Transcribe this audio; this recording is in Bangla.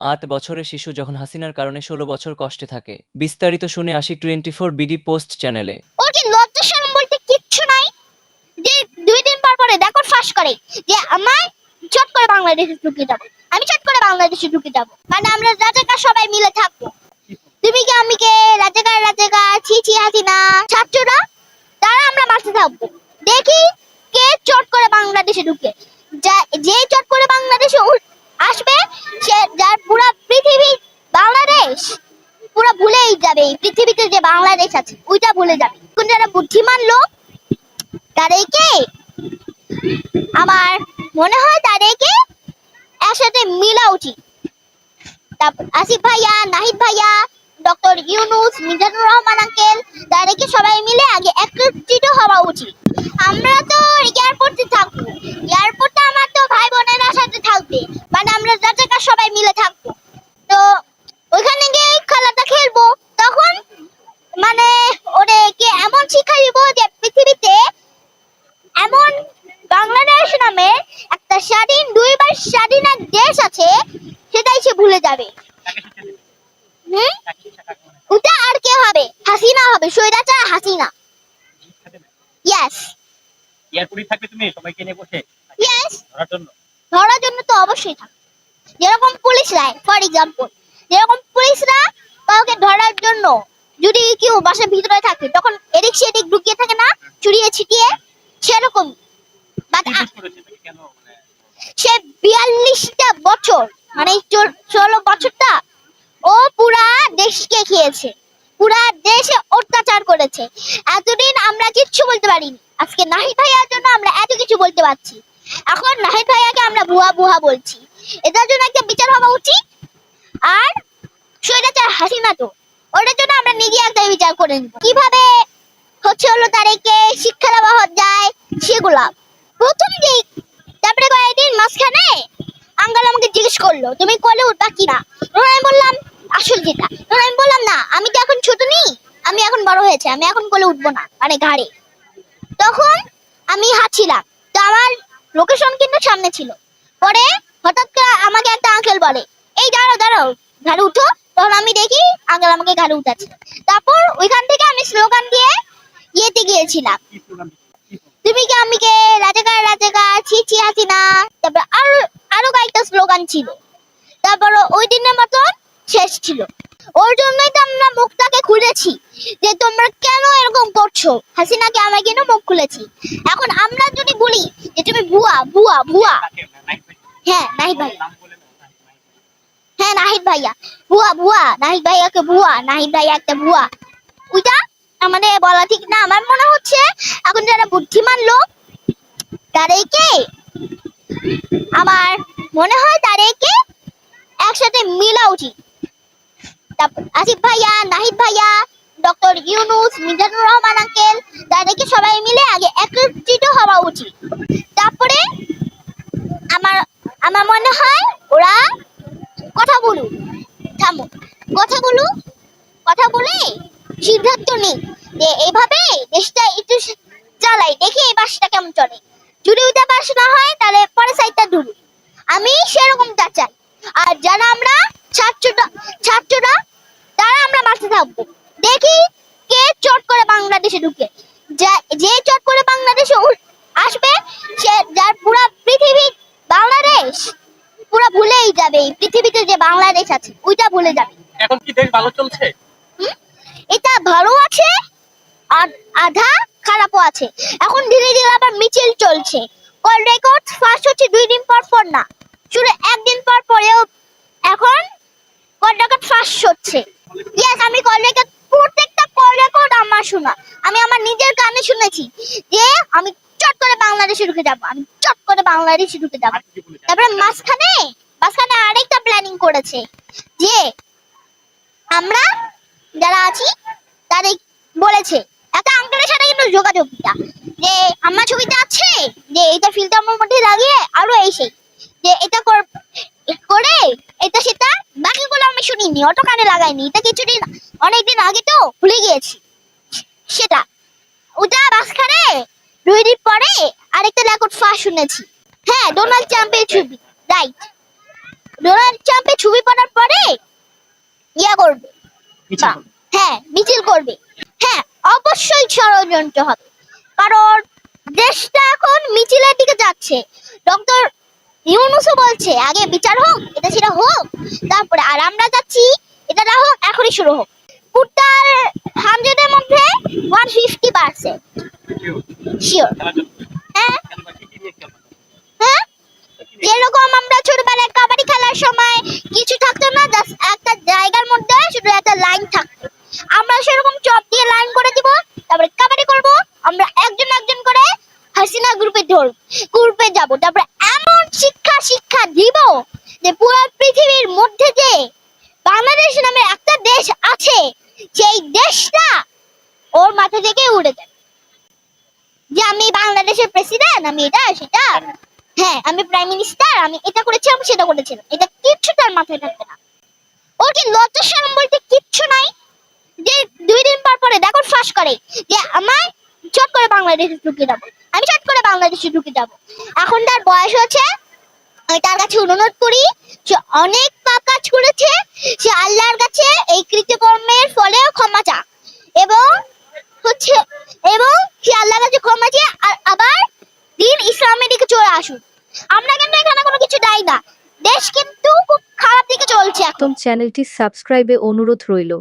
আট বছরের শিশু যখন হাসিনার কারণে ষোলো বছর কষ্টে থাকে। বিস্তারিত শুনে আসি টোয়েন্টি ফোর বিডি পোস্ট চ্যানেলে। ওর কি লজ্জা শরম বলতে কিচ্ছু নাই, যে দুই দিন পর পরে রেকর্ড ফাঁস করে, যে আমার চট করে বাংলাদেশে ঢুকে যাব আমি চট করে বাংলাদেশে ঢুকে যাব মানে আমরা রাজাকার সবাই মিলে থাকব। তুমি কি আমি কে? রাজাকার রাজাকার, ছি ছি হাসিনা ছাত্ররা, তারা আমরা মাঠে থাকব। দেখি কে চট করে বাংলাদেশে ঢুকে। যে চট করে বাংলাদেশে উঠ- আসবে সে যার পুরা পৃথিবী বাংলাদেশ পুরো ভুলেই যাবে এই পৃথিবীতে যে বাংলাদেশ আছে, ওইটা ভুলে যাবে। কোন যারা বুদ্ধিমান লোক, তাদেরকে আমার মনে হয় তাদেরকে একসাথে মিলা উচিত। তারপর আসিফ ভাইয়া, নাহিদ ভাইয়া, ডক্টর ইউনুস, মিজানুর রহমান আঙ্কেল তাদেরকে সবাই মিলে আগে একত্রিত হওয়া উচিত। আমরা তো এয়ারপোর্টে থাকব এয়ারপোর্টে আমার তো ভাই বোনেরা সাথে থাকবে মানে আমরা রাজাকার সবাই মিলে থাকব তো ওইখানে গিয়ে খেলাটা খেলব তখন মানে ওদেরকে এমন শিক্ষা দিব যে পৃথিবীতে এমন বাংলাদেশ নামে একটা স্বাধীন দুইবার স্বাধীন এক দেশ আছে সেটাই সে ভুলে যাবে। হুম? ওটা আর কে হবে? হাসিনা হবে সৈরাচার হাসিনা। ইয়েস এয়ারপোর্টে থাকবে তুমি সবাইকে নিয়ে বসে। ইয়েস ধরার জন্য। ধরার জন্য তো অবশ্যই থাকবে। যেরকম পুলিশ পুলিশরা ফর এক্সাম্পল যেরকম পুলিশরা কাউকে ধরার জন্য যদি কেউ বাসার ভিতরে থাকে তখন এদিক সেদিক ঢুকিয়ে থাকে না চুরিয়ে ছিটিয়ে সেরকম বাট সে বিয়াল্লিশটা বছর মানে ষোলো বছরটা, ও পুরা দেশকে খেয়েছে। পুরা দেশে অত্যাচার করেছে। এতদিন আমরা কিচ্ছু বলতে পারিনি। আজকে নাহিদ ভাইয়ার জন্য আমরা এত কিছু বলতে পারছি। এখন নাহিদ ভাইয়াকে আমরা বুয়া বুয়া বলছি। এটার জন্য একটা বিচার হওয়া উচিত। আর স্বৈরাচার হাসিনা তো। ওটার জন্য আমরা নিজে একটা বিচার করে নিব। কীভাবে হচ্ছে হলো তাদেরকে শিক্ষা দেওয়া যায় সেগুলা। প্রথম যে তারপরে কয়েকদিন মাঝখানে আঙ্গাল আমাকে জিজ্ঞেস করল তুমি কলে উঠবা কি না তখন আমি বললাম আসল যেটা। তখন আমি বললাম না আমি তো এখন ছোট নেই আমি এখন বড় হয়েছে আমি এখন কোলে উঠবো না মানে ঘাড়ে। তখন আমি হাঁটছিলাম। তো আমার লোকেশন কিন্তু সামনে ছিল। পরে হঠাৎ করে আমাকে একটা আঙ্কেল বলে এই দাঁড়াও দাঁড়াও ঘাড়ে উঠো। তখন আমি দেখি আঙ্কেল আমাকে ঘাড়ে উঠাচ্ছে। তারপর ওইখান থেকে আমি স্লোগান দিয়ে ইয়েতে গিয়েছিলাম? তুমি কি আমি কে রাজাকার রাজাকার? তারপর আরও আরও কয়েকটা স্লোগান ছিল। ওই দিনের মতন শেষ ছিল। ওর জন্যই তো আমরা মুখটাকে খুলেছি, যে তোমরা কেন এরকম করছ? আমরা কেন মুখ খুলেছি? এখন আমরা যদি বলি যে তুমি ভুয়া ভুয়া ভুয়া। হ্যাঁ নাহিদ ভাই। হ্যাঁ নাহিদ ভাইয়া। ভুয়া ভুয়া। নাহিদ ভাইয়াকে ভুয়া, নাহিদ ভাইয়া একটা ভুয়া। ওইটা আমাদের বলা ঠিক না। আমার মনে হচ্ছে এখন যারা বুদ্ধিমান লোক তাদেরকে আমার মনে হয় তাদেরকে একসাথে মিলা উচিত। আসিফ ভাইয়া, নাহিদ ভাইয়া, ডক্টর ইউনুস, মিজানুর রহমান আঙ্কেল তাদেরকে সবাই মিলে আগে একত্রিত হওয়া উচিত। তারপরে আমার আমার মনে হয় ওরা কথা বলুক। থামো। কথা বলুক। কথা বলে সিদ্ধান্ত নেই যে এভাবে দেশটা একটু চালাই দেখি এই বাসটা কেমন চলে। যদি ওইটা বাস না হয় তাহলে পরে সাইডটা ধরুন। আমি সেরকমটা চাই। আর যারা আমরা ছাত্ররা ছাত্ররা তারা আমরা মাঠে থাকব। দেখি কে চট করে বাংলাদেশে ঢুকে। যে চট করে বাংলাদেশে আসবে সে যার পুরা পৃথিবী বাংলাদেশ পুরো ভুলেই যাবে। এই পৃথিবীতে যে বাংলাদেশ আছে ওইটা ভুলে যাবে। এখন কি দেশ ভালো চলছে? এটা ভালো আছে আর আধা খারাপও আছে। এখন ধীরে ধীরে আবার মিছিল চলছে। কল রেকর্ড ফার্স্ট হচ্ছে দুই দিন পর পর না। শুধু একদিন পর পরেও এখন কল রেকর্ড ফার্স্ট হচ্ছে। ইয়েস আমি কল রেকর্ড প্রত্যেকটা কল রেকর্ড আমার শোনা। আমি আমার নিজের কানে শুনেছি যে আমি চট করে বাংলাদেশে ঢুকে যাব। আমি চট করে বাংলাদেশে ঢুকে যাব। তারপরে মাঝখানে মাঝখানে আরেকটা প্ল্যানিং করেছে যে আমরা যারা আছি তাদের বলেছে একটা আঙ্কেলের সাথে কিন্তু যোগাযোগ দিতা যে আমার ছবিতে আছে যে এটা ফিল্টার মধ্যে লাগিয়ে আরও এই সেই। যে এটা করে এটা সেটা বাকিগুলো আমি শুনিনি অত কানে লাগাইনি। এটা কিছুদিন অনেকদিন আগে তো ভুলে গিয়েছি। সেটা। ওটা মাঝখানে দুই দিন পরে আরেকটা রেকর্ড ফাঁস শুনেছি। হ্যাঁ ডোনাল্ড ট্রাম্পের ছবি রাইট ডোনাল্ড ট্রাম্পের ছবি পড়ার মিছিল বা- করবে। হ্যাঁ মিছিল করবে। হ্যাঁ অবশ্যই ষড়যন্ত্র হবে। কারণ দেশটা এখন মিছিলের দিকে যাচ্ছে। ডক্টর ইউনুসও বলছে আগে বিচার হোক এটা সেটা হোক তারপরে আর আমরা যাচ্ছি এটা না হোক এখনই শুরু হোক। টোটাল হান্ড্রেডের মধ্যে ওয়ান ফিফটি পার্সেন্ট শিওর খেলার জন্য। হ্যাঁ খেলবা, কি কি নিয়ে খেলবা? হ্যাঁ কি নিয়ে? যেরকম আমরা ছোটবেলায় কাবাডি খেলার সময় কিছু থাকতো না জাস্ট একটা জায়গার মধ্যে শুধু একটা লাইন থাকতো আমরা সেরকম চপ দিয়ে লাইন করে দিব তারপরে কাবাডি করব আমরা একজন একজন করে হাসিনা গ্রুপে ধরব গ্রুপে যাব তারপরে এমন শিক্ষা শিক্ষা দিব যে পুরো পৃথিবীর মধ্যে যে বাংলাদেশ নামে একটা দেশ আছে। সেই দেশটা ওর মাথা থেকে উড়ে যাবে যে আমি বাংলাদেশের প্রেসিডেন্ট আমি এটা, সেটা হ্যাঁ আমি প্রাইম মিনিস্টার আমি এটা করেছিলাম সেটা করেছিলাম এটা কিচ্ছু তার মাথায় থাকবে না। ওর কি লজ্জা শরম বলতে কিচ্ছু নাই? যে দুই দিন পর পরে দেখো ফাঁস করে যে আমার চট করে বাংলাদেশে ঢুকে যাব আমি চট করে বাংলাদেশে ঢুকে যাব এখন তার বয়স হচ্ছে আমি তার কাছে অনুরোধ করি সে অনেক কাজ করেছে সে আল্লাহর কাছে এই কৃতকর্মের ফলে ক্ষমা চা এবং হচ্ছে, এবং সে আল্লাহর কাছে ক্ষমা চেয়ে আর আবার দিন ইসলামের দিকে চলে আসুন আমরা কিন্তু এখানে কোনো কিছু দায়ী না। দেশ কিন্তু খুব খারাপ দিকে চলছে এখন। চ্যানেলটি সাবস্ক্রাইবে অনুরোধ রইল।